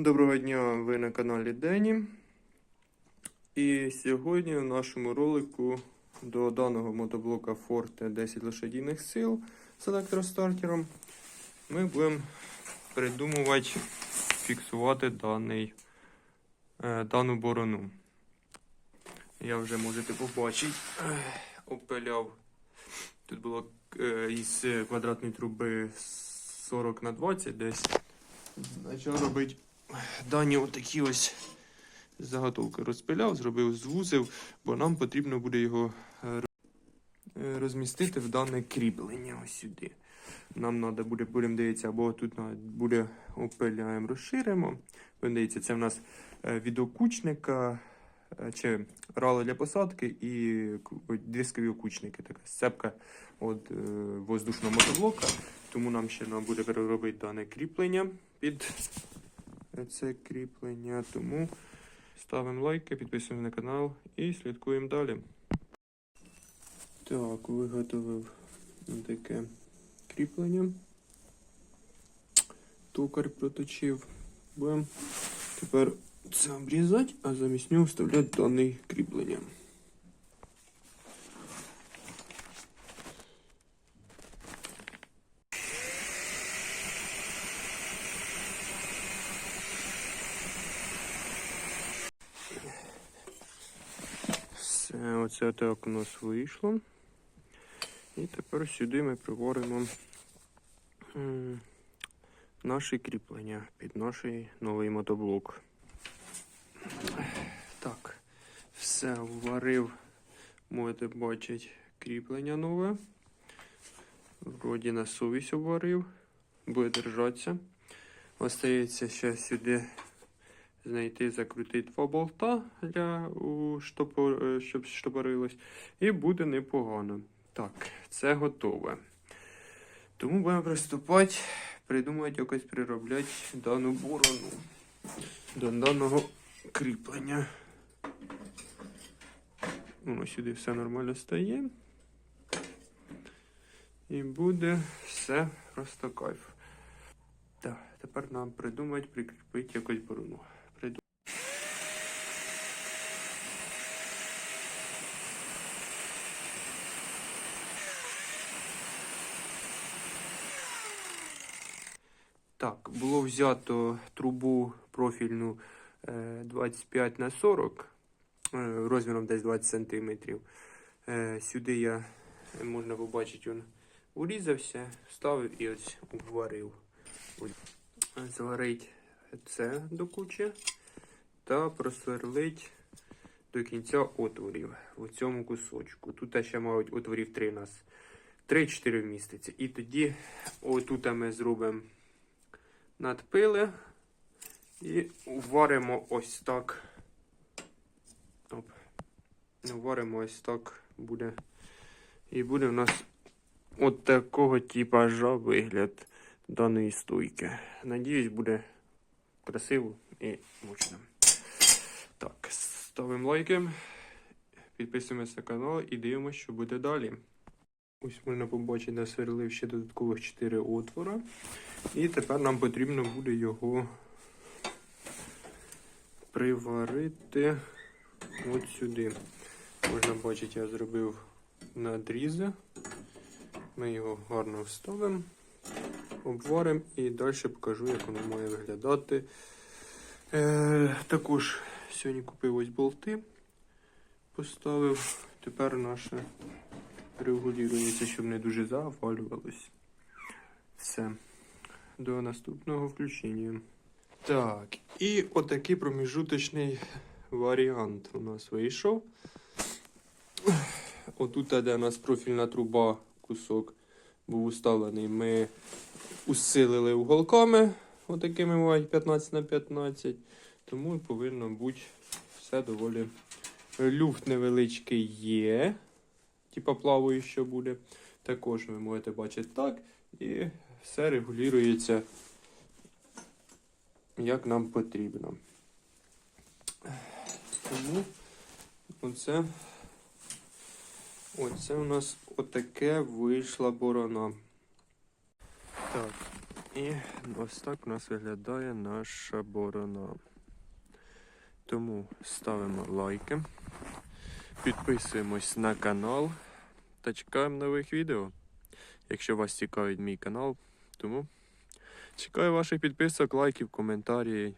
Доброго дня, ви на каналі Дені. І сьогодні в нашому ролику до даного мотоблока Forte 10 лошадіних сил з електростартером ми будемо придумувати фіксувати даний, е, дану борону. Я вже можете побачити, опиляв. Тут було е, із квадратної труби 40 на 20 десь. Почав робити дані отакі ось заготовки розпиляв, зробив, звузив, бо нам потрібно буде його е, е, розмістити в дане кріплення ось сюди. Нам треба буде, будемо дивитися, або тут буде опиляємо, розширимо. Будемо дивитися, це в нас е, від окучника чи рало для посадки і дискові окучники, така сцепка від воздушного мотоблока. Тому нам ще нам буде переробити дане кріплення під це кріплення. Тому ставимо лайки, підписуємося на канал і слідкуємо далі. Так, виготовив таке кріплення. Токар проточив. Будемо тепер це обрізати, а замість нього вставляти дане кріплення. Все, оце так у нас вийшло. І тепер сюди ми приваримо м, наші кріплення під наш новий мотоблок. Так, все, вварив, можете бачити кріплення нове. Вроді на совість обварив, буде держатися. Остається ще сюди знайти, закрутити два болта для у штопор, е, щоб штопорилось. І буде непогано. Так, це готове. Тому будемо приступати, придумати якось приробляти дану борону до даного кріплення. Воно сюди все нормально стає. І буде все просто кайф. Так, тепер нам придумати, прикріпити якось борону. Так, було взято трубу профільну е, 25 на 40 е, розміром десь 20 см. Е, сюди я, е, можна побачити, він урізався, ставив і ось вварив. Зварить це до кучі та просверлить до кінця отворів у цьому кусочку. Тут ще, мабуть, отворів 3 у нас. 3-4 вміститься. І тоді отут ми зробимо надпили і варимо ось так. Оп. Варимо ось так буде. І буде в нас от такого типажа вигляд даної стойки. Надіюсь, буде красиво і мощно. Так, ставимо лайки, підписуємося на канал і дивимося, що буде далі. Ось можна побачити, насверлив ще додаткових 4 отвора. І тепер нам потрібно буде його приварити от сюди. Можна бачити, я зробив надрізи. Ми його гарно вставимо, обваримо і далі покажу, як воно має виглядати. Е, також сьогодні купив ось болти, поставив. Тепер наше регулюється, щоб не дуже завалювалось. Все. До наступного включення. Так, і отакий проміжуточний варіант у нас вийшов. Отут, де у нас профільна труба, кусок був уставлений, ми усилили уголками, отакими бувають 15 на 15. Тому і повинно бути все доволі. Люфт невеличкий є. Типа плаваюча буде. Також ви можете бачити так. І все регулюється, як нам потрібно. Тому оце, оце у нас отаке вийшла борона. Так, І ось так у нас виглядає наша борона. Тому ставимо лайки, підписуємось на канал та чекаємо нових відео. Якщо вас цікавить мій канал, тому чекаю ваших підписок, лайків, коментарів